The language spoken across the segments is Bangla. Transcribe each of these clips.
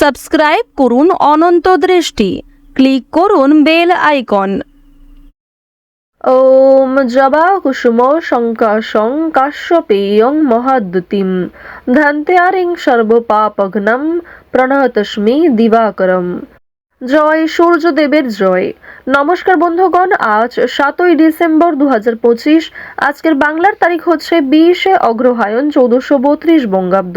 সাবস্ক্রাইব করুন অনন্ত দৃষ্টি। ক্লিক করুন বেল আইকন। ওম জবা কুসুম শঙ্কাশং কাশ্যপেয়ং মহাদ্যুতিম। ধ্যান্তেয়ারিং সর্বপাপঘ্নম প্রণতস্মি দিবাকরম। জয় সূর্যদেবের জয়। নমস্কার বন্ধুগণ, আজ সাতই ডিসেম্বর দু হাজার পঁচিশ। আজকের বাংলার তারিখ হচ্ছে বিশে অগ্রহায়ণ চৌদ্দশো বত্রিশ বঙ্গাব্দ।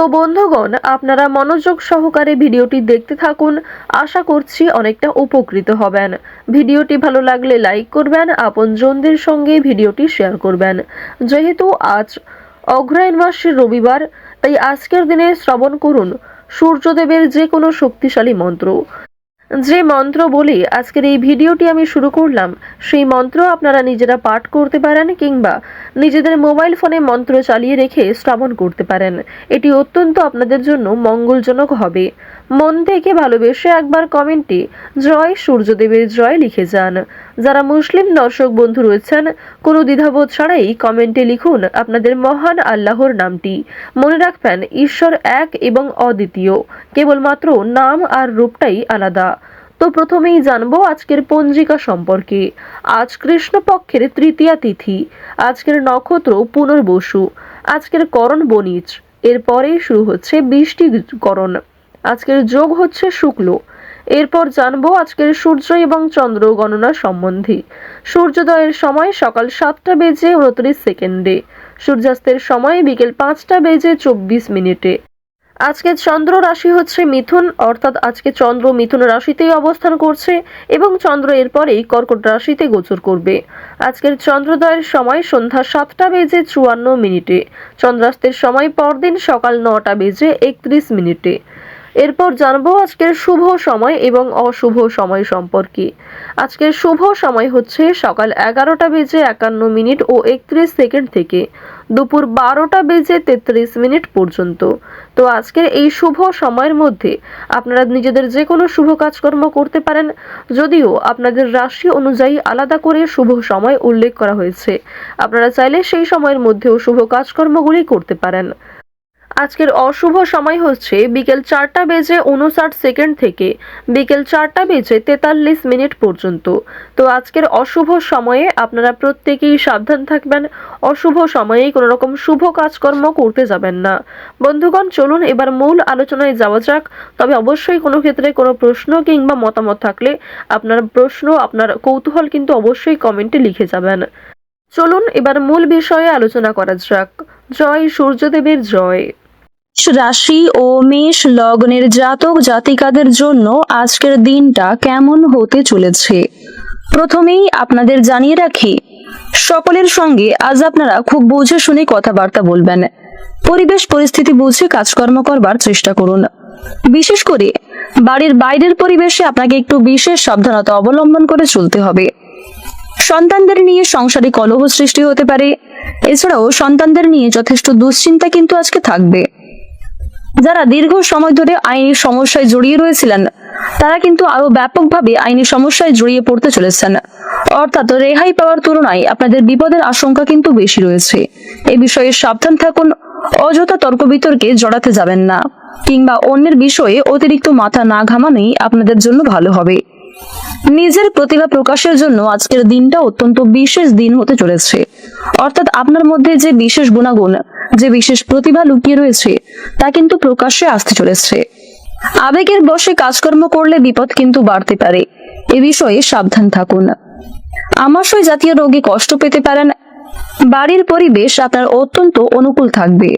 তো বন্ধুগণ, আপনারা মনোযোগ সহকারে ভিডিওটি দেখতে থাকুন। আশা করছি অনেকটা উপকৃত হবেন। ভিডিওটি ভালো লাগলে লাইক করবেন, আপনজনদের সঙ্গে ভিডিওটি শেয়ার করবেন। যেহেতু আজ অগ্রায়ণ মাসের রবিবার, তাই আজকের দিনে শ্রবণ করুন। সূর্যদেবের যে কোনো শক্তিশালী মন্ত্র। যে মন্ত্র বলি, আজকের এই ভিডিওটি আমি শুরু করলাম। সেই মন্ত্র আপনারা নিজেরা পাঠ করতে পারেন কিংবা নিজেদের মোবাইল ফোনে মন্ত্র চালিয়ে রেখে শ্রবণ করতে পারেন। এটি অত্যন্ত আপনাদের জন্য মঙ্গলজনক হবে। মন থেকে ভালোবেসে একবার কমেন্টে জয় সূর্যদেবের জয় লিখে যান। যারা মুসলিম দর্শক বন্ধু রয়েছেন, কোনো দ্বিধাবোধ ছাড়াই কমেন্টে লিখুন আপনাদের মহান আল্লাহর নামটি। মনে রাখবেন, ঈশ্বর এক এবং অদ্বিতীয়। কেবলমাত্র নাম আর রূপটাই আলাদা। তো প্রথমেই জানব আজকের পঞ্জিকা সম্পর্কে। আজ কৃষ্ণপক্ষের তৃতীয়া তিথি। আজকের নক্ষত্র পুনর্বসু। আজকের করণ বনিজ এরপরেই শুরু হচ্ছে বৃষ্টিকরণ। আজকের যোগ হচ্ছে শুক্ল। এরপর জানব আজকের সূর্য এবং চন্দ্র গণনা সম্বন্ধে। সূর্যোদয়ের সময় সকাল সাতটা বেজে উনত্রিশ সেকেন্ডে, সূর্যাস্তের সময় বিকেল পাঁচটা বেজে চব্বিশ মিনিটে। আজকে চন্দ্র রাশি হচ্ছে মিথুন, অর্থাৎ আজকে চন্দ্র মিথুন রাশিতেই অবস্থান করছে এবং চন্দ্র এরপরেই কর্কট রাশিতে গোচর করবে। আজকের চন্দ্রোদয়ের সময় সন্ধ্যা সাতটা বেজে চুয়ান্ন মিনিটে, চন্দ্রাস্তের সময় পরদিন সকাল নটা বেজে একত্রিশ মিনিটে। এরপর জানব আজকের শুভ সময় এবং অশুভ সময় সম্পর্কে। আজকের শুভ সময় হচ্ছে সকাল এগারোটা বেজে একান্ন মিনিট ও একত্রিশ সেকেন্ড থেকে দুপুর বারোটা বেজে তেত্রিশ মিনিট পর্যন্ত। তো আজকের এই শুভ সময়ের মধ্যে আপনারা নিজেদের যে কোনো শুভ কাজকর্ম করতে পারেন, যদিও আপনাদের রাশি অনুযায়ী আলাদা করে শুভ সময় উল্লেখ করা হয়েছে। আপনারা চাইলে সেই সময়ের মধ্যেও শুভ কাজকর্মগুলি করতে পারেন। আজকের অশুভ সময় হচ্ছে বিকেল চারটা বেজে উনষাট সেকেন্ড থেকে বিকেল চারটা বেজে তেতাল্লিশ মিনিট পর্যন্ত। তো আজকের অশুভ সময়ে আপনারা প্রত্যেকেই সাবধান থাকবেন। অশুভ সময়ে কোনো রকম শুভ কাজকর্ম করতে যাবেন না। বন্ধুগণ, চলুন এবার মূল আলোচনায় যাওয়া যাক। তবে অবশ্যই কোনো ক্ষেত্রে কোনো প্রশ্ন কিংবা মতামত থাকলে আপনার প্রশ্ন, আপনার কৌতূহল কিন্তু অবশ্যই কমেন্টে লিখে যাবেন। চলুন এবার মূল বিষয়ে আলোচনা করা যাক। জয় সূর্যদেবের জয়। রাশি ও মেষ লগ্নের জাতক জাতিকাদের জন্য আজকের দিনটা কেমন হতে চলেছে? প্রথমেই আপনাদের জানিয়ে রাখি, সকলের সঙ্গে আজ আপনারা খুব বুঝে শুনে কথাবার্তা বলবেন। পরিবেশ পরিস্থিতি বুঝে কাজকর্ম করবার চেষ্টা করুন। বিশেষ করে বাড়ির বাইরের পরিবেশে আপনাকে একটু বিশেষ সাবধানতা অবলম্বন করে চলতে হবে। সন্তানদের নিয়ে সংসারে কলহ সৃষ্টি হতে পারে। এছাড়াও সন্তানদের নিয়ে যথেষ্ট দুশ্চিন্তা কিন্তু আজকে থাকবে। যারা দীর্ঘ সময় ধরে আইনি সমস্যায় জড়িয়ে রয়েছিলেন, তারা কিন্তু আরও ব্যাপকভাবে আইনি সমস্যায় জড়িয়ে পড়তে চলেছেন। অর্থাৎ রেহাই পাওয়ার তুলনায় আপনাদের বিপদের আশঙ্কা কিন্তু বেশি রয়েছে। এ বিষয়ে সাবধান থাকুন, অযথা তর্ক বিতর্কে জড়াতে যাবেন না, কিংবা অন্যের বিষয়ে অতিরিক্ত মাথা না ঘামানোই আপনাদের জন্য ভালো হবে। নিজের প্রতিভা প্রকাশের জন্য আজকের দিনটা অত্যন্ত বিশেষ দিন হতে চলেছে। অর্থাৎ আপনার মধ্যে যে বিশেষ গুণাগুণ, যে বিশেষ প্রতিভা লুকিয়ে রয়েছে, তা কিন্তু প্রকাশ্যে আসতে চলেছে। আবেগের বশে কাজকর্ম করলে বিপদ কিন্তু বাড়তে পারে। এ বিষয়ে সাবধান থাকুন। আমাশয় জাতীয় রোগে কষ্ট পেতে পারেন। বাড়ির পরিবেশ আপনার অত্যন্ত অনুকূল থাকবে।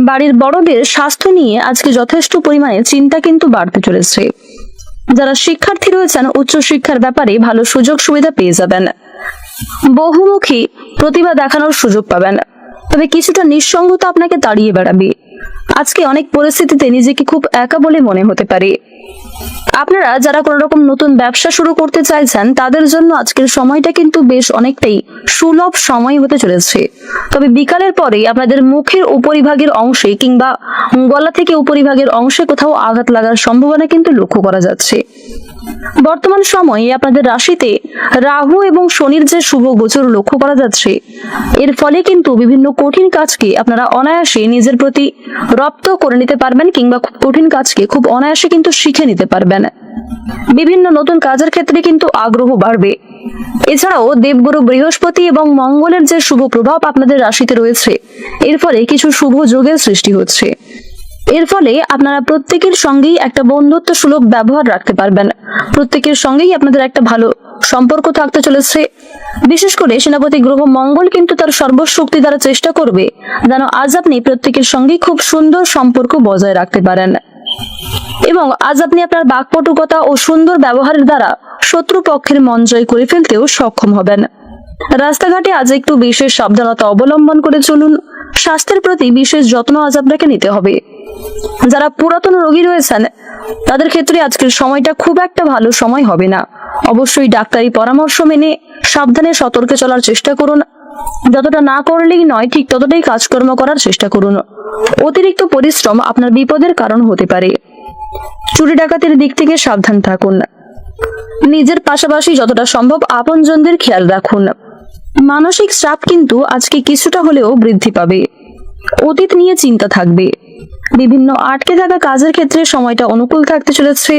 বাড়ির বড়দের স্বাস্থ্য নিয়ে আজকে যথেষ্ট পরিমাণে চিন্তা কিন্তু বাড়তে চলেছে। যারা শিক্ষার্থী রয়েছেন উচ্চশিক্ষার ব্যাপারে ভালো সুযোগ সুবিধা পেয়ে যাবেন। বহুমুখী প্রতিভা দেখানোর সুযোগ পাবেন। তবে কিছুটা নিঃসঙ্গতা আপনাকে তাড়িয়ে বেড়াবে। আজকে অনেক পরিস্থিতিতে নিজেকে খুব একা বলে মনে হতে পারে। আপনারা যারা কোনো রকম নতুন ব্যবসা শুরু করতে চাইছেন, তাদের জন্য আজকের সময়টা কিন্তু বেশ অনেকটাই সুলভ সময় হতে চলেছে। তবে বিকালের পরে আপনাদের মুখের উপরিভাগের অংশে কিংবা গলা থেকে উপরিভাগের অংশে কোথাও আঘাত লাগার সম্ভাবনা কিন্তু লক্ষ্য করা যাচ্ছে। বর্তমান সময়ে আপনাদের রাশিতে রাহু এবং শনির যে শুভ গোচর লক্ষ্য করা যাচ্ছে, এর ফলে কিন্তু বিভিন্ন কঠিন কাজকে আপনারা অনায়াসে নিজের প্রতি রপ্ত করে নিতে পারবেন কিংবা খুব কঠিন কাজকে খুব অনায়াসে কিন্তু শিখে নিতে পারবেন। বিভিন্ন নতুন কাজের ক্ষেত্রে কিন্তু আগ্রহ বাড়বে। এছাড়াও দেবগুরু বৃহস্পতি এবং মঙ্গলের যে শুভ প্রভাব আপনাদের রাশিতে রয়েছে, এর ফলে কিছু শুভ যোগের সৃষ্টি হচ্ছে। এর ফলে আপনারা প্রত্যেকের সঙ্গেই একটা বন্ধুত্ব সুলভ ব্যবহার রাখতে পারবেন। প্রত্যেকের সঙ্গেই আপনাদের একটা ভালো সম্পর্ক থাকতে চলেছে। বিশেষ করে সেনাপতি গ্রহ মঙ্গল কিন্তু তার সর্বশক্তি দ্বারা চেষ্টা করবে, যেন আজ আপনি প্রত্যেকের সঙ্গে খুব সুন্দর সম্পর্ক বজায় রাখতে পারেন। এবং আজ আপনি আপনার বাকপটুকতা ও সুন্দর ব্যবহারের দ্বারা শত্রু পক্ষের মন জয় করে ফেলতেও সক্ষম হবেন। রাস্তাঘাটে আজ একটু বিশেষ সাবধানতা অবলম্বন করে চলুন। স্বাস্থ্যের প্রতি বিশেষ যত্ন আজ আপনাকে নিতে হবে। যারা পুরাতন রোগী রয়েছেন, তাদের ক্ষেত্রে আজকের সময়টা খুব একটা ভালো সময় হবে না। অবশ্যই ডাক্তারি পরামর্শ মেনে সাবধানে সতর্কে চলার চেষ্টা করুন। যতটা না করলেই নয়, ঠিক ততটাই কাজকর্ম করার চেষ্টা করুন। অতিরিক্ত পরিশ্রম আপনার বিপদের কারণ হতে পারে। চুরি ডাকাতির দিক থেকে সাবধান থাকুন। নিজের পাশাপাশি যতটা সম্ভব আপনজনদের খেয়াল রাখুন। মানসিক চাপ কিন্তু আজকে কিছুটা হলেও বৃদ্ধি পাবে। অতীত নিয়ে চিন্তা থাকবে। বিভিন্ন আটকে থাকা কাজের ক্ষেত্রে সময়টা অনুকূল থাকতে চলেছে।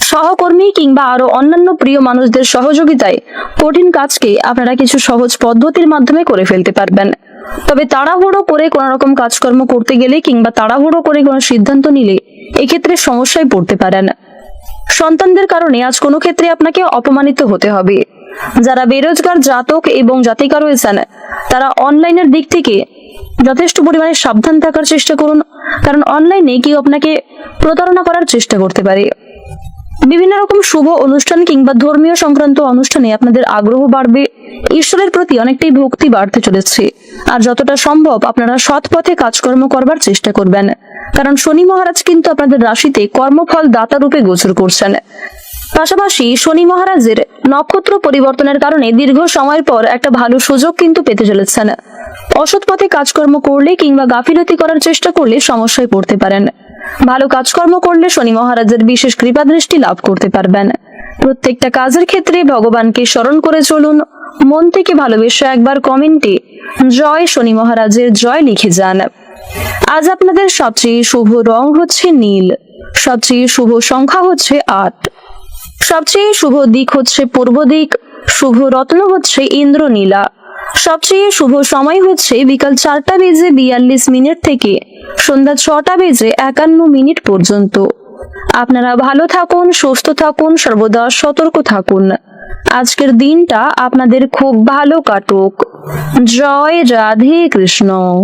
সহকর্মী কিংবা আরও অন্যান্য প্রিয় মানুষদের সহযোগিতায় কঠিন কাজকে আপনারা কিছু সহজ পদ্ধতির মাধ্যমে করে ফেলতে পারবেন। তবে তাড়াহুড়ো করে কোনো রকম কাজকর্ম করতে গেলে কিংবা তাড়াহুড়ো করে কোনো সিদ্ধান্ত নিলে এক্ষেত্রে সমস্যায় পড়তে পারেন। সন্তানদের কারণে আজ কোনো ক্ষেত্রে আপনাকে অপমানিত হতে হবে। যারা বেরোজগার, জাতক এবং জাতিকা রয়েছেন তারা অনলাইনের দিক থেকে যথেষ্ট পরিমাণে সাবধান থাকার চেষ্টা করুন। কারণ অনলাইনে কেউ আপনাকে প্রতারণা করার চেষ্টা করতে পারে। বিভিন্ন রকম শুভ অনুষ্ঠান কিংবা ধর্মীয় সংক্রান্ত অনুষ্ঠানে আপনাদের আগ্রহ বাড়বে। ঈশ্বরের প্রতি অনেকটাই ভক্তি বাড়তে চলেছে। আর যতটা সম্ভব আপনারা সৎ পথে কাজকর্ম করবার চেষ্টা করবেন। কারণ শনি মহারাজ কিন্তু আপনাদের রাশিতে কর্মফল দাতা রূপে গোচর করছেন। পাশাপাশি শনি মহারাজের নক্ষত্র পরিবর্তনের কারণে দীর্ঘ সময়ের পর একটা ভালো সুযোগ কিন্তু পেতে চলেছেন। অসৎ পথে কাজকর্ম করলে কিংবা গাফিলতি করার চেষ্টা করলে সমস্যায় পড়তে পারেন। ভালো কাজকর্ম করলে শনি মহারাজের বিশেষ কৃপা দৃষ্টি লাভ করতে পারবেন। প্রত্যেকটা কাজের ক্ষেত্রে ভগবানকে স্মরণ করে চলুন। মন থেকে ভালোবেসে একবার কমেন্টে জয় শনি মহারাজের জয় লিখে যান। আজ আপনাদের সবচেয়ে শুভ রং হচ্ছে নীল, সবচেয়ে শুভ সংখ্যা হচ্ছে আট। সবচেয়ে শুভ দিক হচ্ছে পূর্ব দিক, শুভ রত্ন হচ্ছে ইন্দ্রনীলা। সবচেয়ে শুভ সময় হচ্ছে বিকাল চারটা বেজে বিয়াল্লিশ মিনিট থেকে সন্ধ্যা ছটা বেজে একান্ন মিনিট পর্যন্ত। আপনারা ভালো থাকুন, সুস্থ থাকুন, সর্বদা সতর্ক থাকুন। আজকের দিনটা আপনাদের খুব ভালো কাটুক। জয় রাধে কৃষ্ণ।